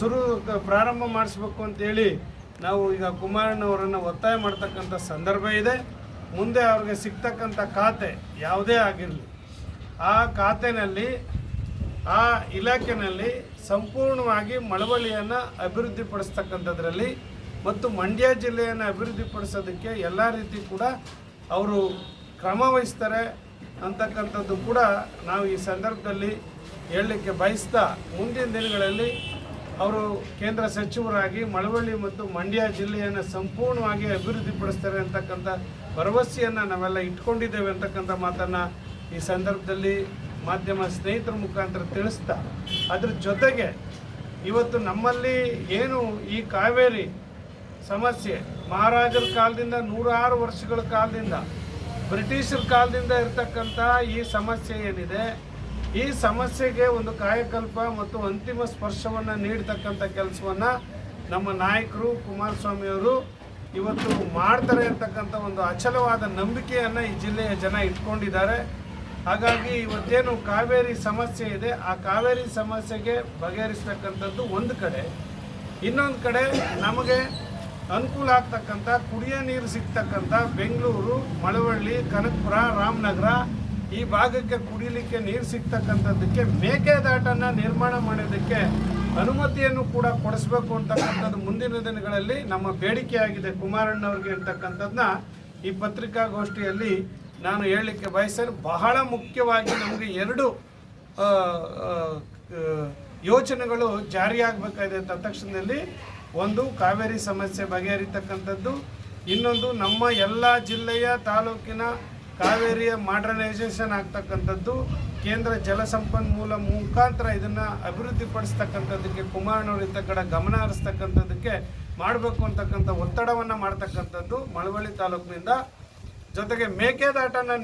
ಶುರು ಪ್ರಾರಂಭ ಮಾಡಿಸ್ಬೇಕು ಅಂತೇಳಿ ನಾವು ಈಗ ಕುಮಾರಣ್ಣವರನ್ನು ಒತ್ತಾಯ ಮಾಡ್ತಕ್ಕಂಥ ಸಂದರ್ಭ ಇದೆ. ಮುಂದೆ ಅವ್ರಿಗೆ ಸಿಗ್ತಕ್ಕಂಥ ಖಾತೆ ಯಾವುದೇ ಆಗಿರಲಿ, ಆ ಖಾತೆನಲ್ಲಿ, ಆ ಇಲಾಖೆಯಲ್ಲಿ ಸಂಪೂರ್ಣವಾಗಿ ಮಳವಳ್ಳಿಯನ್ನು ಅಭಿವೃದ್ಧಿಪಡಿಸ್ತಕ್ಕಂಥದ್ರಲ್ಲಿ ಮತ್ತು ಮಂಡ್ಯ ಜಿಲ್ಲೆಯನ್ನು ಅಭಿವೃದ್ಧಿಪಡಿಸೋದಕ್ಕೆ ಎಲ್ಲ ರೀತಿ ಕೂಡ ಅವರು ಕ್ರಮ ವಹಿಸ್ತಾರೆ ಅಂತಕ್ಕಂಥದ್ದು ಕೂಡ ನಾವು ಈ ಸಂದರ್ಭದಲ್ಲಿ ಹೇಳಲಿಕ್ಕೆ ಬಯಸ್ತಾ ಮುಂದಿನ ದಿನಗಳಲ್ಲಿ ಅವರು ಕೇಂದ್ರ ಸಚಿವರಾಗಿ ಮಳವಳ್ಳಿ ಮತ್ತು ಮಂಡ್ಯ ಜಿಲ್ಲೆಯನ್ನು ಸಂಪೂರ್ಣವಾಗಿ ಅಭಿವೃದ್ಧಿಪಡಿಸ್ತಾರೆ ಅಂತಕ್ಕಂಥ ಭರವಸೆಯನ್ನು ನಾವೆಲ್ಲ ಇಟ್ಕೊಂಡಿದ್ದೇವೆ ಅಂತಕ್ಕಂಥ ಮಾತನ್ನು ಈ ಸಂದರ್ಭದಲ್ಲಿ ಮಾಧ್ಯಮ ಸ್ನೇಹಿತರ ಮುಖಾಂತರ ತಿಳಿಸ್ತಾ, ಅದ್ರ ಜೊತೆಗೆ ಇವತ್ತು ನಮ್ಮಲ್ಲಿ ಏನು ಈ ಕಾವೇರಿ ಸಮಸ್ಯೆ, ಮಹಾರಾಜರ ಕಾಲದಿಂದ ನೂರಾರು ವರ್ಷಗಳ ಕಾಲದಿಂದ ಬ್ರಿಟಿಷರ ಕಾಲದಿಂದ ಇರತಕ್ಕಂಥ ಈ ಸಮಸ್ಯೆ ಏನಿದೆ ಈ ಸಮಸ್ಯೆಗೆ ಒಂದು ಕಾಯಕಲ್ಪ ಮತ್ತು ಅಂತಿಮ ಸ್ಪರ್ಶವನ್ನು ನೀಡ್ತಕ್ಕಂಥ ಕೆಲಸವನ್ನು ನಮ್ಮ ನಾಯಕರು ಕುಮಾರಸ್ವಾಮಿಯವರು ಇವತ್ತು ಮಾಡ್ತಾರೆ ಅಂತಕ್ಕಂಥ ಒಂದು ಅಚಲವಾದ ನಂಬಿಕೆಯನ್ನು ಈ ಜಿಲ್ಲೆಯ ಜನ ಇಟ್ಕೊಂಡಿದ್ದಾರೆ. ಹಾಗಾಗಿ ಇವತ್ತೇನು ಕಾವೇರಿ ಸಮಸ್ಯೆ ಇದೆ, ಆ ಕಾವೇರಿ ಸಮಸ್ಯೆಗೆ ಬಗೆಹರಿಸ್ತಕ್ಕಂಥದ್ದು ಒಂದು ಕಡೆ. ಇನ್ನೊಂದು ಕಡೆ ನಮಗೆ ಅನುಕೂಲ ಆಗ್ತಕ್ಕಂಥ ಕುಡಿಯೋ ನೀರು ಸಿಗ್ತಕ್ಕಂಥ ಬೆಂಗಳೂರು, ಮಳವಳ್ಳಿ, ಕನಕಪುರ, ರಾಮನಗರ ಈ ಭಾಗಕ್ಕೆ ಕುಡಿಲಿಕ್ಕೆ ನೀರು ಸಿಗ್ತಕ್ಕಂಥದ್ದಕ್ಕೆ ಮೇಕೆದಾಟನ್ನು ನಿರ್ಮಾಣ ಮಾಡೋದಕ್ಕೆ ಅನುಮತಿಯನ್ನು ಕೂಡ ಕೊಡಿಸ್ಬೇಕು ಅಂತಕ್ಕಂಥದ್ದು ಮುಂದಿನ ದಿನಗಳಲ್ಲಿ ನಮ್ಮ ಬೇಡಿಕೆಯಾಗಿದೆ ಕುಮಾರಣ್ಣವ್ರಿಗೆ ಅಂತಕ್ಕಂಥದ್ದನ್ನ ಈ ಪತ್ರಿಕಾಗೋಷ್ಠಿಯಲ್ಲಿ ನಾನು ಹೇಳಲಿಕ್ಕೆ ಬಯಸಲು ಬಹಳ ಮುಖ್ಯವಾಗಿ ನಮಗೆ ಎರಡು ಯೋಚನೆಗಳು ಜಾರಿಯಾಗಬೇಕಾಗಿದೆ ಅಂತ ತಕ್ಷಣದಲ್ಲಿ ಒಂದು ಕಾವೇರಿ ಸಮಸ್ಯೆ ಬಗೆಹರಿತಕ್ಕಂಥದ್ದು, ಇನ್ನೊಂದು ನಮ್ಮ ಎಲ್ಲ ಜಿಲ್ಲೆಯ ತಾಲೂಕಿನ ಕಾವೇರಿಯ ಮಾಡರ್ನೈಸೇಷನ್ ಆಗ್ತಕ್ಕಂಥದ್ದು, ಕೇಂದ್ರ ಜಲಸಂಪನ್ಮೂಲ ಮುಖಾಂತರ ಇದನ್ನು ಅಭಿವೃದ್ಧಿಪಡಿಸ್ತಕ್ಕಂಥದ್ದಕ್ಕೆ ಕುಮಾರನವರು ಇದ್ದ ಕಡೆ ಗಮನ ಹರಿಸ್ತಕ್ಕಂಥದ್ದಕ್ಕೆ ಮಾಡಬೇಕು ಅಂತಕ್ಕಂಥ ಒತ್ತಡವನ್ನು ಮಾಡ್ತಕ್ಕಂಥದ್ದು ಮಳವಳ್ಳಿ ತಾಲೂಕಿನಿಂದ. ಜೊತೆಗೆ ಮೇಕೆದಾಟನ